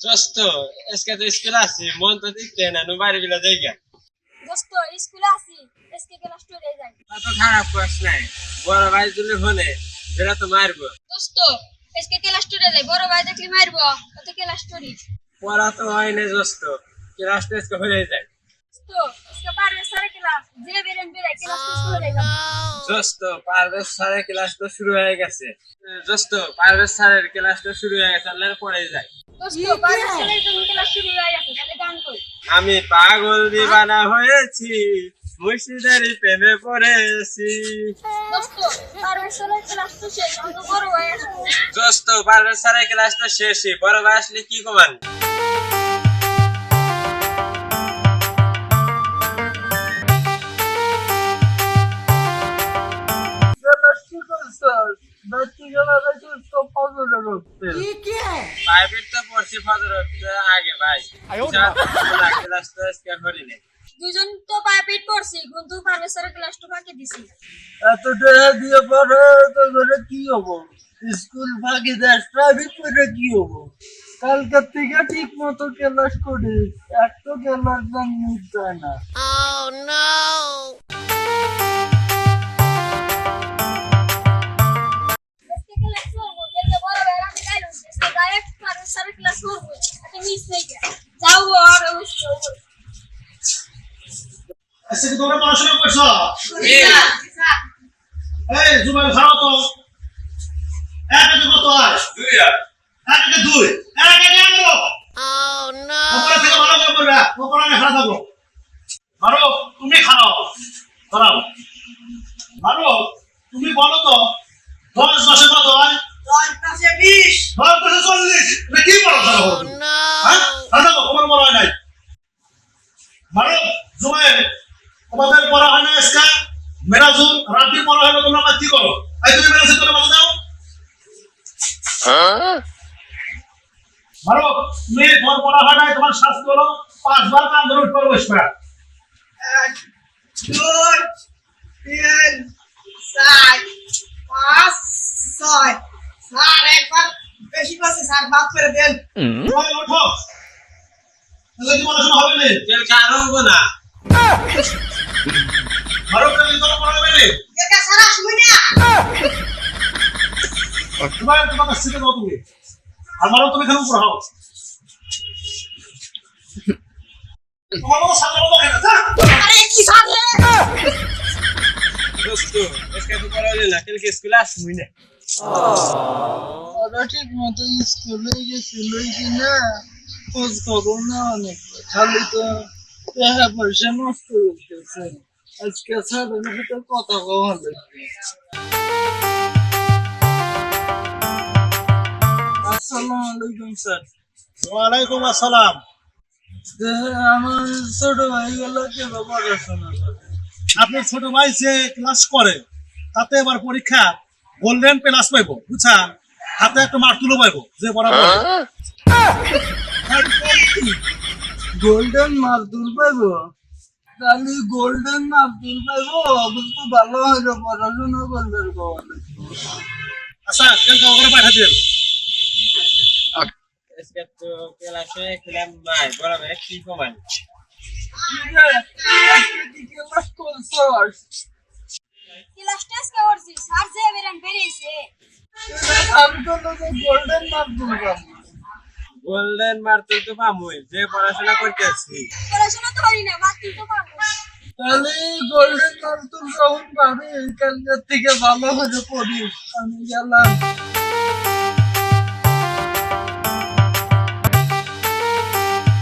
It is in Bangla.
দোস্ত আজকে তো স্কুল আছি মন তো দিচ্ছে না নু বাড়ি বিলা জায়গা দোস্ত স্কুলে আছি এসকে ক্লাস টুরে যাই তা তো খারাপ কস নাই বড় ভাই তুলে ফোনে বেড়া তো মারবো দোস্ত এসকে ক্লাস টুরে যাই বড় ভাই দেখলি মারবো কত ক্লাস টুরি পড়া তো হয় না দোস্ত ক্লাস টেস্ট হয়ে যায় দোস্ত এসকে পারবে সারে ক্লাস যে বেরেন বেরে ক্লাস টেস্ট করে যাই দোস্ত পারভেজ স্যারের ক্লাস তো শুরু হয়ে গেছে দোস্ত পারভেজ স্যারের ক্লাস তো শুরু হয়ে গেছে আল্লাহর পরে যায় আমি পাগল দিবানা হয়েছি মুর্শিদারি প্রেমে পড়েছি। দোস্ত বারো সারাই ক্লাস তো শেষে অত বড় হয়ে কি দোস্ত কি আগে ভাই দুজন তো প্রাইভেট পড়ছি কিন্তু পারবে সারে ক্লাস তো ফাঁকি দিছি এত টাকা দিয়ে পড়ে তো করে কি হব স্কুল ফাঁকি দেয় প্রাইভেট করে কি হব কালকের থেকে ঠিক মতো ক্লাস করি এক তো ক্লাস মিস যায় না ক্লাস করব এটা মিস নেই যাও আর অবশ্যই আজকে কি তোমরা পড়াশোনা করছ? এই জুবাই খাও তো। এক একে কত হয়? দুই আর। এক একে দুই। এক একে এক করো ওপরে থেকে ভালো করে করবে ওপরে আমি খারাপ থাকব মারো তুমি খাও খারাপ মারো তুমি বলো তো দশ দশে কত হয়? দশ দশে চল্লিশ এটা কি হ্যাঁ? তোমার বলা হয় নাই। মারো জুবাই তোমাদের পড়া হয় না আজকে মেরাজুল রাত্রি পড়া হয় না তোমরা কি করো? তুমি করে দাও। তুমি পড়া হয় নাই তোমার শাস্তি হলো পাঁচবার কান ধরে উঠবে বসবে এক দুই তিন চার। বেশি করছে স্যার মাফ করে দেন। ওঠো। তাহলে কি পড়াশোনা হবে না? তেল কারও হব না। মারো তাহলে তোমার পড়া হবে না? এটা স্যার আসবে না। তোমার তোমার থেকে দাও তুমি। আর মারো তুমি তোমার মতো যা। আরে কি তো না ঠিক মতো স্কুলে গেছিল কি না খোঁজ খবর না অনেক খালি তো টাকা পয়সা নষ্ট করতেছে আজকে স্যারের সাথে কথা কওয়া লাগবে আসসালামু আলাইকুম স্যার ওয়ালাইকুম আসসালাম আমার ছোট ভাই গুলো পড়াশোনা আপনার ছোট ভাই যে ক্লাস করে তাতে এবার পরীক্ষা গোল্ডেন প্লাস পাইবো বুঝছেন? হাতে একটা মার্তুলো পাইবো যে বরাবর। গোল্ডেন মার্তুল পাইবো? তাহলে গোল্ডেন মার্তুল পাইবো কিন্তু ভালো হইল পড়াশোনা করবে আচ্ছা কালকে ওখানে পাঠা তো ক্লাসে খেলাম নাই ভাই কি কমান ক্লাস করছস? ক্লাস টেস্ট করছি স্যার যে বেরেন বেরিয়েছে তো গোল্ডেন মার্তুল পাবো গোল্ডেন মার্তুল তো পামুই যে পড়াশোনা করতেছি। পড়াশোনা তো করি না মাত্র তো পাবো তাহলে গোল্ডেন মার্তুল যখন পাবে এখানকার থেকে ভালো হয়ে পড়িস। আমি গেলাম।